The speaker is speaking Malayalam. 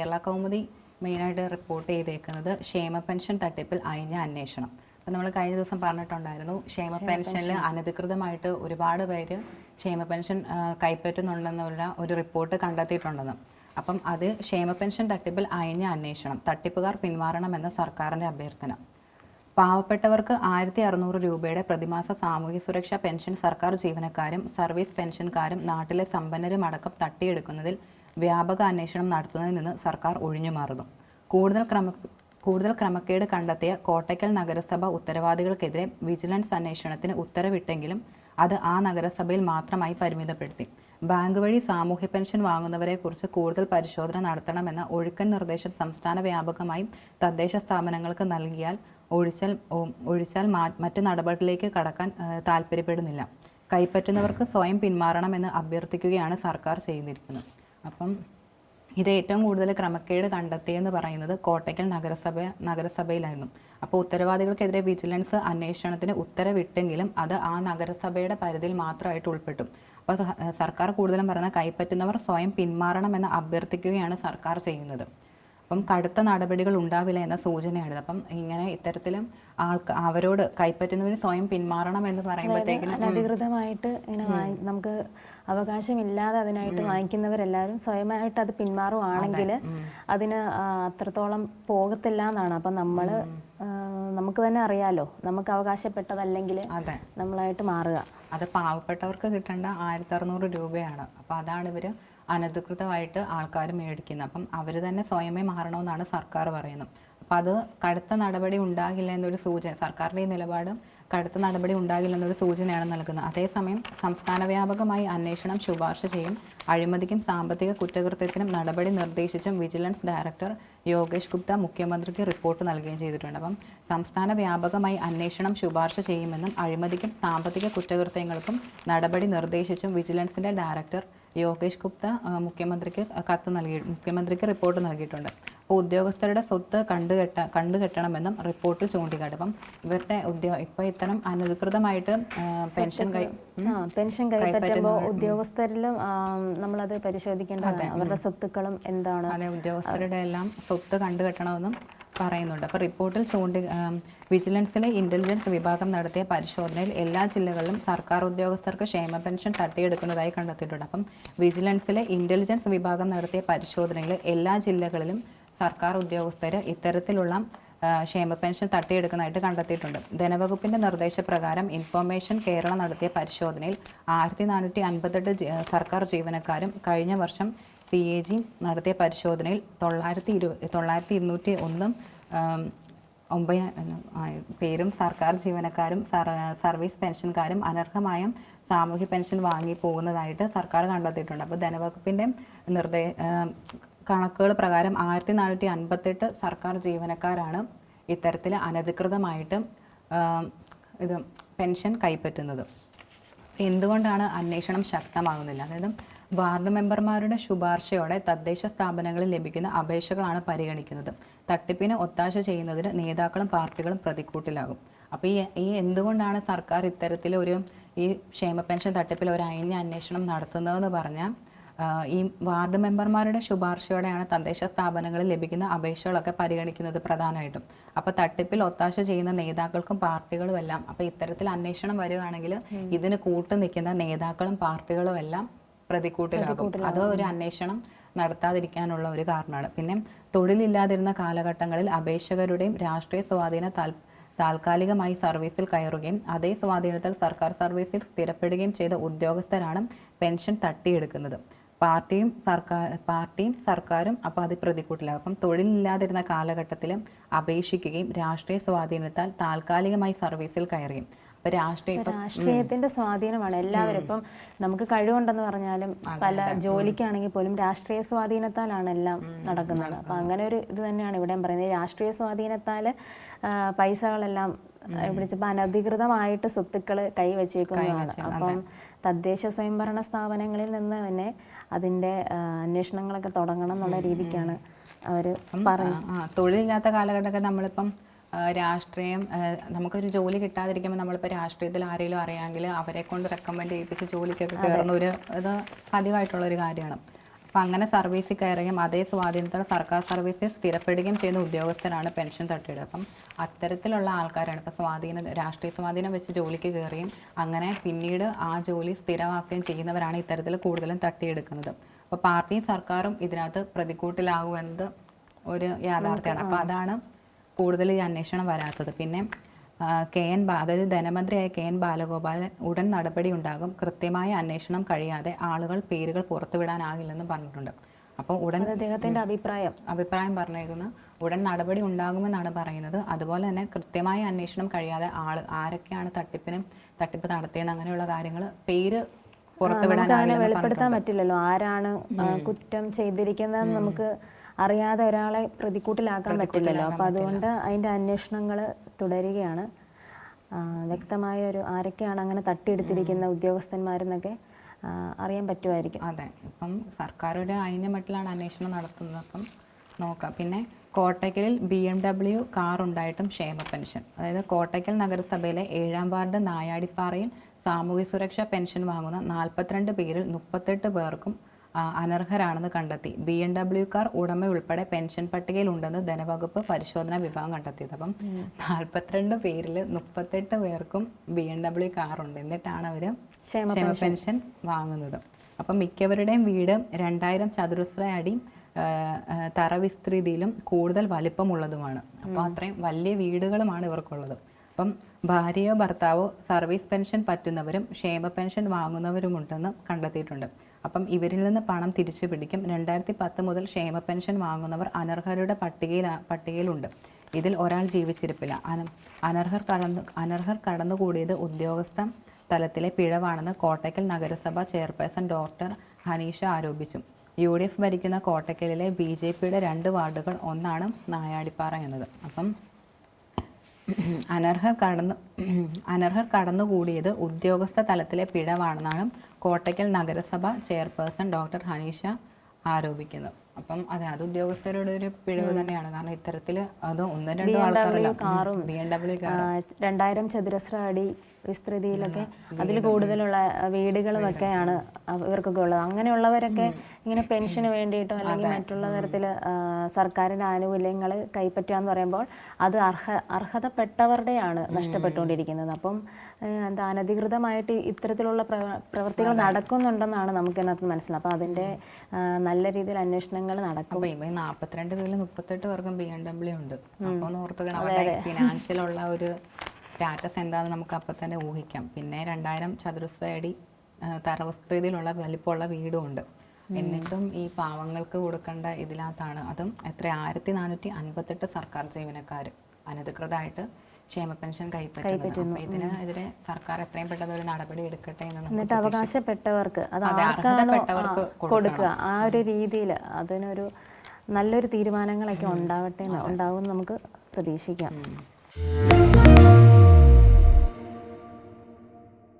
കേരള കൗമുദി മെയിനായിട്ട് റിപ്പോർട്ട് ചെയ്തേക്കുന്നത് ക്ഷേമ പെൻഷൻ തട്ടിപ്പിൽ അയഞ്ഞ അന്വേഷണം. അപ്പം നമ്മൾ കഴിഞ്ഞ ദിവസം പറഞ്ഞിട്ടുണ്ടായിരുന്നു ക്ഷേമ പെൻഷനിൽ അനധികൃതമായിട്ട് ഒരുപാട് പേര് ക്ഷേമ പെൻഷൻ കൈപ്പറ്റുന്നുണ്ടെന്നുള്ള ഒരു റിപ്പോർട്ട് കണ്ടെത്തിയിട്ടുണ്ടെന്ന്. അപ്പം അത് ക്ഷേമ പെൻഷൻ തട്ടിപ്പിൽ അയഞ്ഞ അന്വേഷണം തട്ടിപ്പുകാർ പിന്മാറണമെന്ന സർക്കാരിന്റെ അഭ്യർത്ഥന. പാവപ്പെട്ടവർക്ക് ആയിരത്തി അറുന്നൂറ് രൂപയുടെ പ്രതിമാസ സാമൂഹ്യ സുരക്ഷാ പെൻഷൻ സർക്കാർ ജീവനക്കാരും സർവീസ് പെൻഷൻകാരും നാട്ടിലെ സമ്പന്നരുമടക്കം തട്ടിയെടുക്കുന്നതിൽ വ്യാപക അന്വേഷണം നടത്തുന്നതിൽ നിന്ന് സർക്കാർ ഒഴിഞ്ഞു മാറുന്നു. കൂടുതൽ ക്രമ കൂടുതൽ ക്രമക്കേട് കണ്ടെത്തിയ കോട്ടയ്ക്കൽ നഗരസഭ ഉത്തരവാദികൾക്കെതിരെ വിജിലൻസ് അന്വേഷണത്തിന് ഉത്തരവിട്ടെങ്കിലും അത് ആ നഗരസഭയിൽ മാത്രമായി പരിമിതപ്പെടുത്തി. ബാങ്ക് വഴി സാമൂഹ്യ പെൻഷൻ വാങ്ങുന്നവരെക്കുറിച്ച് കൂടുതൽ പരിശോധന നടത്തണമെന്ന ഒഴുക്കൻ നിർദ്ദേശം സംസ്ഥാന വ്യാപകമായും തദ്ദേശ സ്ഥാപനങ്ങൾക്ക് നൽകിയാൽ ഒഴിച്ചാൽ ഒഴിച്ചാൽ മറ്റ് നടപടിയിലേക്ക് കടക്കാൻ താല്പര്യപ്പെടുന്നില്ല കൈപ്പറ്റുന്നവർക്ക് സ്വയം പിന്മാറണമെന്ന് അഭ്യർത്ഥിക്കുകയാണ് സർക്കാർ ചെയ്തിരിക്കുന്നത്. അപ്പം ഇത് ഏറ്റവും കൂടുതൽ ക്രമക്കേട് കണ്ടെത്തിയെന്ന് പറയുന്നത് കോട്ടയ്ക്കൽ നഗരസഭ നഗരസഭയിലായിരുന്നു. അപ്പോൾ ഉത്തരവാദികൾക്കെതിരെ വിജിലൻസ് അന്വേഷണത്തിന് ഉത്തരവിട്ടെങ്കിലും അത് ആ നഗരസഭയുടെ പരിധിയിൽ മാത്രമായിട്ട് ഉൾപ്പെട്ടു. അപ്പോൾ സർക്കാർ കൂടുതലും പറയുന്ന കൈപ്പറ്റുന്നവർ സ്വയം പിന്മാറണമെന്ന് അഭ്യർത്ഥിക്കുകയാണ് സർക്കാർ ചെയ്യുന്നത്. അപ്പം കടുത്ത നടപടികൾ ഉണ്ടാവില്ല എന്ന സൂചനയാണ് അപ്പം ഇങ്ങനെ ഇത്തരത്തിലും ആൾക്ക് അവരോട് കൈപ്പറ്റുന്നവർ സ്വയം പിന്മാറണം എന്ന് പറയുമ്പോഴത്തേക്കും അനധികൃതമായിട്ട് ഇങ്ങനെ നമുക്ക് അവകാശമില്ലാതെ അതിനായിട്ട് വാങ്ങിക്കുന്നവരെല്ലാവരും സ്വയമായിട്ട് അത് പിന്മാറുവാണെങ്കിൽ അതിന് അത്രത്തോളം പോകത്തില്ല എന്നാണ്. അപ്പം നമ്മൾ നമുക്ക് തന്നെ അറിയാലോ. നമുക്ക് അവകാശപ്പെട്ടതല്ലെങ്കിൽ നമ്മളായിട്ട് മാറുക. അത് പാവപ്പെട്ടവർക്ക് കിട്ടേണ്ട ആയിരത്തി അറുന്നൂറ് രൂപയാണ്. അപ്പം അതാണ് ഇവർ അനധികൃതമായിട്ട് ആൾക്കാർ മേടിക്കുന്നത്. അപ്പം അവർ തന്നെ സ്വയമേ മാറണമെന്നാണ് സർക്കാർ പറയുന്നത്. അപ്പം അത് കടുത്ത നടപടി ഉണ്ടാകില്ല എന്നൊരു സൂചന സർക്കാരിന്റെ ഈ നിലപാട് കടുത്ത നടപടി ഉണ്ടാകില്ല എന്നൊരു സൂചനയാണ് നൽകുന്നത്. അതേസമയം സംസ്ഥാന വ്യാപകമായി അന്വേഷണം ശുപാർശ ചെയ്യും. അഴിമതിക്കും സാമ്പത്തിക കുറ്റകൃത്യത്തിനും നടപടി നിർദ്ദേശിച്ചും വിജിലൻസ് ഡയറക്ടർ യോഗേഷ് ഗുപ്ത മുഖ്യമന്ത്രിക്ക് റിപ്പോർട്ട് നൽകുകയും ചെയ്തിട്ടുണ്ട്. അപ്പം സംസ്ഥാന വ്യാപകമായി അന്വേഷണം ശുപാർശ ചെയ്യുമെന്നും അഴിമതിക്കും സാമ്പത്തിക കുറ്റകൃത്യങ്ങൾക്കും നടപടി നിർദ്ദേശിച്ചും വിജിലൻസിന്റെ ഡയറക്ടർ യോഗേഷ് ഗുപ്ത മുഖ്യമന്ത്രിക്ക് കത്ത് നൽകി മുഖ്യമന്ത്രിക്ക് റിപ്പോർട്ട് നൽകിയിട്ടുണ്ട്. അപ്പോൾ ഉദ്യോഗസ്ഥരുടെ സ്വത്ത് കണ്ടുകെട്ട കണ്ടുകെട്ടണമെന്നും റിപ്പോർട്ടിൽ ചൂണ്ടിക്കാട്ടും. അപ്പം ഇവരുടെ ഉദ്യോഗ ഇപ്പോൾ ഇത്തരം അനധികൃതമായിട്ട് പെൻഷൻ കൈ പെൻഷൻ കൈപ്പറ്റുമ്പോൾ ഉദ്യോഗസ്ഥരിലും നമ്മളത് പരിശോധിക്കേണ്ടത് അവരുടെ സ്വത്തുക്കളും എന്താണ്? അതെ ഉദ്യോഗസ്ഥരുടെ എല്ലാം സ്വത്ത് കണ്ടുകെട്ടണമെന്നും പറയുന്നുണ്ട്. അപ്പോൾ റിപ്പോർട്ടിൽ ചൂണ്ടി വിജിലൻസിലെ ഇന്റലിജൻസ് വിഭാഗം നടത്തിയ പരിശോധനയിൽ എല്ലാ ജില്ലകളിലും സർക്കാർ ഉദ്യോഗസ്ഥർക്ക് ക്ഷേമ പെൻഷൻ തട്ടിയെടുക്കുന്നതായി കണ്ടെത്തിയിട്ടുണ്ട്. അപ്പം വിജിലൻസിലെ ഇന്റലിജൻസ് വിഭാഗം നടത്തിയ പരിശോധനയിൽ എല്ലാ ജില്ലകളിലും സർക്കാർ ഉദ്യോഗസ്ഥർ ഇത്തരത്തിലുള്ള ക്ഷേമ പെൻഷൻ തട്ടിയെടുക്കുന്നതായിട്ട് കണ്ടെത്തിയിട്ടുണ്ട്. ധനവകുപ്പിന്റെ നിർദ്ദേശപ്രകാരം ഇൻഫോർമേഷൻ കേരള നടത്തിയ പരിശോധനയിൽ ആയിരത്തി നാനൂറ്റി അൻപത്തെട്ട് സർക്കാർ ജീവനക്കാരും കഴിഞ്ഞ വർഷം സി എ ജി നടത്തിയ പരിശോധനയിൽ തൊള്ളായിരത്തി ഇരു തൊള്ളായിരത്തി ഇരുന്നൂറ്റി ഒന്നും ഒമ്പത് പേരും സർക്കാർ ജീവനക്കാരും സർ- സർവീസ് പെൻഷൻകാരും അനർഹമായ സാമൂഹ്യ പെൻഷൻ വാങ്ങി പോകുന്നതായിട്ട് സർക്കാർ കണ്ടെത്തിയിട്ടുണ്ട്. അപ്പോൾ ധനവകുപ്പിന്റെ നിർദ്ദേ കണക്കുകൾ പ്രകാരം ആയിരത്തി നാനൂറ്റി അൻപത്തെട്ട് സർക്കാർ ജീവനക്കാരാണ് ഇത്തരത്തിൽ അനധികൃതമായിട്ട് ഇത് പെൻഷൻ കൈപ്പറ്റുന്നത്. എന്തുകൊണ്ടാണ് അന്വേഷണം ശക്തമാകുന്നില്ല? അതായത് വാർഡ് മെമ്പർമാരുടെ ശുപാർശയോടെ തദ്ദേശ സ്ഥാപനങ്ങളിൽ ലഭിക്കുന്ന അപേക്ഷകളാണ് പരിഗണിക്കുന്നത്. തട്ടിപ്പിന് ഒത്താശ ചെയ്യുന്നതിന് നേതാക്കളും പാർട്ടികളും പ്രതിക്കൂട്ടിലാകും. അപ്പോൾ ഈ ഈ എന്തുകൊണ്ടാണ് സർക്കാർ ഇത്തരത്തിലൊരു ഈ ക്ഷേമ പെൻഷൻ തട്ടിപ്പിൽ ഒരു അയഞ്ഞ അന്വേഷണം നടത്തുന്നതെന്ന് പറഞ്ഞാൽ ഈ വാർഡ് മെമ്പർമാരുടെ ശുപാർശയോടെയാണ് തദ്ദേശ സ്ഥാപനങ്ങളിൽ ലഭിക്കുന്ന അപേക്ഷകളൊക്കെ പരിഗണിക്കുന്നത് പ്രധാനമായിട്ടും. അപ്പോൾ തട്ടിപ്പിൽ ഒത്താശ ചെയ്യുന്ന നേതാക്കൾക്കും പാർട്ടികളും എല്ലാം അപ്പോൾ ഇത്തരത്തിൽ അന്വേഷണം വരികയാണെങ്കിൽ ഇതിന് കൂട്ടു നിൽക്കുന്ന നേതാക്കളും പാർട്ടികളും എല്ലാം പ്രതിക്കൂട്ടിലാകും. അത് ഒരു അന്വേഷണം നടത്താതിരിക്കാനുള്ള ഒരു കാരണമാണ്. പിന്നെ തൊഴിലില്ലാതിരുന്ന കാലഘട്ടങ്ങളിൽ അപേക്ഷകരുടെയും രാഷ്ട്രീയ സ്വാധീന താൽ താൽക്കാലികമായി സർവീസിൽ കയറുകയും അതേ സ്വാധീനത്തിൽ സർക്കാർ സർവീസിൽ സ്ഥിരപ്പെടുകയും ചെയ്ത ഉദ്യോഗസ്ഥരാണ് പെൻഷൻ തട്ടിയെടുക്കുന്നത്. പാർട്ടിയും സർക്കാർ പാർട്ടിയും സർക്കാരും അപ്പോൾ അത് പ്രതിക്കൂട്ടിലാകും. അപ്പം തൊഴിലില്ലാതിരുന്ന കാലഘട്ടത്തിൽ അപേക്ഷിക്കുകയും രാഷ്ട്രീയ സ്വാധീനത്താൽ താൽക്കാലികമായി സർവീസിൽ കയറുകയും രാഷ്ട്രീയത്തിന്റെ സ്വാധീനമാണ്. എല്ലാവരും ഇപ്പം നമുക്ക് കഴിവുണ്ടെന്ന് പറഞ്ഞാലും പല ജോലിക്കാണെങ്കിൽ പോലും രാഷ്ട്രീയ സ്വാധീനത്താലാണ് എല്ലാം നടക്കുന്നത്. അപ്പൊ അങ്ങനെ ഒരു ഇത് തന്നെയാണ് ഇവിടെ പറയുന്നത്. രാഷ്ട്രീയ സ്വാധീനത്താൽ പൈസകളെല്ലാം പിടിച്ചപ്പോൾ അനധികൃതമായിട്ട് സ്വത്തുക്കൾ കൈവച്ചേക്കുന്നതാണ്. അപ്പം തദ്ദേശ സ്വയംഭരണ സ്ഥാപനങ്ങളിൽ നിന്ന് തന്നെ അതിന്റെ അന്വേഷണങ്ങളൊക്കെ തുടങ്ങണം എന്നുള്ള രീതിക്കാണ് അവർ പറഞ്ഞു ആ, ആ, തൊഴിലില്ലാത്ത കാലഘട്ടമൊക്കെ നമ്മളിപ്പം രാഷ്ട്രീയം നമുക്കൊരു ജോലി കിട്ടാതിരിക്കുമ്പോൾ നമ്മളിപ്പോൾ രാഷ്ട്രീയത്തിൽ ആരെങ്കിലും അറിയാമെങ്കിൽ അവരെ കൊണ്ട് റെക്കമെൻഡ് ചെയ്യിപ്പിച്ച് ജോലിക്കൊക്കെ കയറുന്ന ഒരു ഇത് പതിവായിട്ടുള്ളൊരു കാര്യമാണ്. അപ്പം അങ്ങനെ സർവീസിൽ കയറുകയും അതേ സ്വാധീനത്തോടെ സർക്കാർ സർവീസിൽ സ്ഥിരപ്പെടുകയും ചെയ്യുന്ന ഉദ്യോഗസ്ഥരാണ് പെൻഷൻ തട്ടിയത് അപ്പം അത്തരത്തിലുള്ള ആൾക്കാരാണ് ഇപ്പോൾ സ്വാധീനം രാഷ്ട്രീയ സ്വാധീനം വെച്ച് ജോലിക്ക് കയറുകയും അങ്ങനെ പിന്നീട് ആ ജോലി സ്ഥിരമാക്കുകയും ചെയ്യുന്നവരാണ് ഇത്തരത്തിൽ കൂടുതലും തട്ടിയെടുക്കുന്നത്. അപ്പോൾ പാർട്ടിയും സർക്കാരും ഇതിനകത്ത് പ്രതിക്കൂട്ടിലാകുമെന്നത് ഒരു യാഥാർത്ഥ്യമാണ്. അപ്പോൾ അതാണ് കൂടുതൽ ഈ അന്വേഷണം വരാത്തത്. പിന്നെ കെ എൻ അതായത് ധനമന്ത്രിയായ കെ എൻ ബാലഗോപാലൻ ഉടൻ നടപടി ഉണ്ടാകും. കൃത്യമായ അന്വേഷണം കഴിയാതെ ആളുകൾ പേരുകൾ പുറത്തുവിടാനാകില്ലെന്നും പറഞ്ഞിട്ടുണ്ട്. അപ്പോൾ ഉടൻ അദ്ദേഹത്തിന്റെ അദ്ദേഹത്തിന്റെ അഭിപ്രായം. അഭിപ്രായം പറഞ്ഞേക്കുന്ന. ഉടൻ നടപടി ഉണ്ടാകുമെന്നാണ് പറയുന്നത്. അതുപോലെ തന്നെ കൃത്യമായ അന്വേഷണം കഴിയാതെ ആൾ ആരൊക്കെയാണ് തട്ടിപ്പിനും തട്ടിപ്പ് നടത്തിയെന്ന് അങ്ങനെയുള്ള കാര്യങ്ങൾ പേര് പുറത്തുവിടാൻ വെളിപ്പെടുത്താൻ പറ്റില്ലല്ലോ. ആരാണ് കുറ്റം ചെയ്തിരിക്കുന്നതെന്ന് നമുക്ക് അറിയാതെ ഒരാളെ പ്രതിക്കൂട്ടിലാക്കാൻ പറ്റില്ലല്ലോ. അപ്പൊ അതുകൊണ്ട് അതിന്റെ അന്വേഷണങ്ങൾ തുടരുകയാണ്. വ്യക്തമായ ഒരു ആരൊക്കെയാണ് അങ്ങനെ തട്ടിയെടുത്തിരിക്കുന്ന ഉദ്യോഗസ്ഥന്മാരെന്നൊക്കെ അറിയാൻ പറ്റുമായിരിക്കും. അതെ. അപ്പം സർക്കാരുടെ അതിന്റെ മട്ടിലാണ് അന്വേഷണം നടത്തുന്നത്. അപ്പം നോക്കാം. പിന്നെ കോട്ടയ്ക്കലിൽ ബി എം ഡബ്ല്യു കാർ ഉണ്ടായിട്ടും ക്ഷേമ പെൻഷൻ. അതായത് കോട്ടയ്ക്കൽ നഗരസഭയിലെ ഏഴാം വാർഡ് നായാടിപ്പാറയിൽ സാമൂഹ്യ സുരക്ഷാ പെൻഷൻ വാങ്ങുന്ന നാൽപ്പത്തിരണ്ട് പേരിൽ മുപ്പത്തെട്ട് പേർക്കും അനർഹരാണെന്ന് കണ്ടെത്തി. ബി എൻ ഡബ്ല്യു കാർ ഉടമ ഉൾപ്പെടെ പെൻഷൻ പട്ടികയിൽ ഉണ്ടെന്ന് ധനവകുപ്പ് പരിശോധനാ വിഭാഗം കണ്ടെത്തിയത്. അപ്പം നാൽപ്പത്തിരണ്ട് പേരിൽ മുപ്പത്തെട്ട് പേർക്കും ബി എൻ ഡബ്ല്യു കാർ ഉണ്ട് എന്നിട്ടാണ് അവർ ക്ഷേമ പെൻഷൻ. വാങ്ങുന്നത്. അപ്പം മിക്കവരുടെയും വീട് രണ്ടായിരം ചതുരശ്ര അടി തറ വിസ്തൃതിയിലും കൂടുതൽ വലിപ്പമുള്ളതുമാണ്. അപ്പോൾ അത്രയും വലിയ വീടുകളുമാണ് ഇവർക്കുള്ളത്. അപ്പം ഭാര്യയോ ഭർത്താവോ സർവീസ് പെൻഷൻ പറ്റുന്നവരും ക്ഷേമ പെൻഷൻ വാങ്ങുന്നവരുമുണ്ടെന്ന് കണ്ടെത്തിയിട്ടുണ്ട്. അപ്പം ഇവരിൽ നിന്ന് പണം തിരിച്ചു പിടിക്കും. രണ്ടായിരത്തി പത്ത് മുതൽ ക്ഷേമ പെൻഷൻ വാങ്ങുന്നവർ അനർഹരുടെ പട്ടികയിൽ പട്ടികയിലുണ്ട്. ഇതിൽ ഒരാൾ ജീവിച്ചിരിപ്പില്ല. അന അനർഹർ കടന്നു അനർഹർ കടന്നുകൂടിയത് ഉദ്യോഗസ്ഥ തലത്തിലെ പിഴവാണെന്ന് കോട്ടയ്ക്കൽ നഗരസഭ ചെയർപേഴ്സൺ ഡോക്ടർ ഹനീഷ ആരോപിച്ചു. യു ഡി എഫ് ഭരിക്കുന്ന കോട്ടയ്ക്കലിലെ ബി ജെ പിയുടെ രണ്ട് വാർഡുകൾ ഒന്നാണ് നായാടിപ്പാറ എന്നത്. അപ്പം അനർഹർ കടന്നു അനർഹർ കടന്നുകൂടിയത് ഉദ്യോഗസ്ഥ തലത്തിലെ പിഴവാണെന്നാണ് കോട്ടയ്ക്കൽ നഗരസഭ ചെയർപേഴ്സൺ ഡോക്ടർ ഹനീഷ ആരോപിക്കുന്നു. അപ്പം അതെ അത് ഉദ്യോഗസ്ഥരുടെ ഒരു പിഴവ് തന്നെയാണ്. കാരണം ഇത്തരത്തിൽ അത് ഒന്നും രണ്ടും ആൾക്കാരും ബി എം ഡബ്ല്യു കാറും. രണ്ടായിരം ചതുരശ്ര അടി വിസ്തൃതിയിലൊക്കെ അതിൽ കൂടുതലുള്ള വീടുകളും ഒക്കെയാണ് ഇവർക്കൊക്കെ ഉള്ളത്. അങ്ങനെയുള്ളവരൊക്കെ ഇങ്ങനെ പെൻഷന് വേണ്ടിയിട്ടോ അല്ലെങ്കിൽ മറ്റുള്ള തരത്തിൽ സർക്കാരിന്റെ ആനുകൂല്യങ്ങൾ കൈപ്പറ്റുക എന്ന് പറയുമ്പോൾ അത് അർഹ അർഹതപ്പെട്ടവരുടെയാണ് നഷ്ടപ്പെട്ടുകൊണ്ടിരിക്കുന്നത്. അപ്പം എന്താ അനധികൃതമായിട്ട് ഇത്തരത്തിലുള്ള പ്രവ- പ്രവൃത്തികൾ നടക്കുന്നുണ്ടെന്നാണ് നമുക്കിതിനകത്ത് മനസ്സിലാവും അപ്പോൾ അതിന്റെ നല്ല രീതിയിൽ അന്വേഷണങ്ങൾ നടക്കും. നാൽപ്പത്തിരണ്ട് പേരിൽ മുപ്പത്തെട്ട് പേർക്കും ബി എം ഡബ്ല്യു ഉണ്ട്. അപ്പൊ അവരുടെ ഫിനാൻഷ്യൽ ഉള്ള ഒരു സ്റ്റാറ്റസ് എന്താണെന്ന് നമുക്ക് അപ്പം തന്നെ ഊഹിക്കാം. പിന്നെ രണ്ടായിരം ചതുരശ്ര അടി തറവസ്കൃതിയിലുള്ള വലിപ്പമുള്ള വീടും ഉണ്ട് എന്നിട്ടും ഈ പാവങ്ങൾക്ക് കൊടുക്കേണ്ട ഇതിനകത്താണ്. അതും എത്ര? ആയിരത്തി നാനൂറ്റി അൻപത്തെട്ട് സർക്കാർ ജീവനക്കാർ അനധികൃതമായിട്ട് ക്ഷേമ പെൻഷൻ കൈപ്പറ്റുന്നു. ഇതിനെതിരെ സർക്കാർ എത്രയും പെട്ടെന്ന് ഒരു നടപടി എടുക്കട്ടെ എന്നിട്ട് അവകാശപ്പെട്ടവർക്ക് അത് അർഹതപ്പെട്ടവർക്ക് കൊടുക്കുക. ആ ഒരു രീതിയിൽ അതിനൊരു നല്ലൊരു തീരുമാനങ്ങളൊക്കെ ഉണ്ടാവട്ടെ ഉണ്ടാവും നമുക്ക് പ്രതീക്ഷിക്കാം.